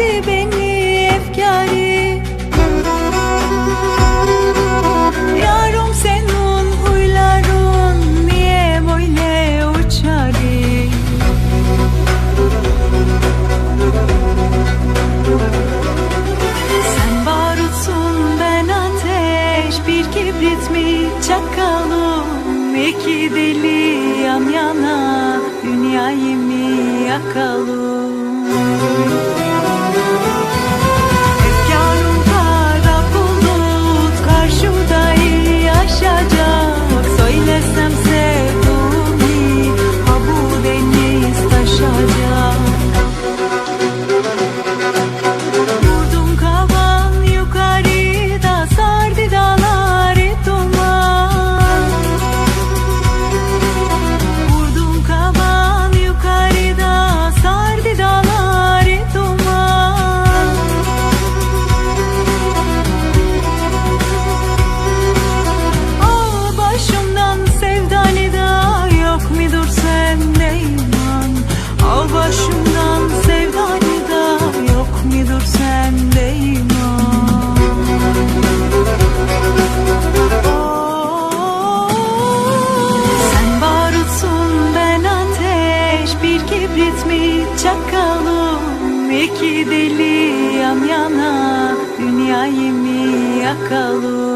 etti beni efkari. Yarım senin huyların niye böyle uçari? Sen barutsun ben ateş bir kibrit mi? Çakalım iki deli yan yana. Dünyayı mı yakalım? some sick. bir kibrit mi çakalım? İki deli yan yana Dünyayı mı yakalım?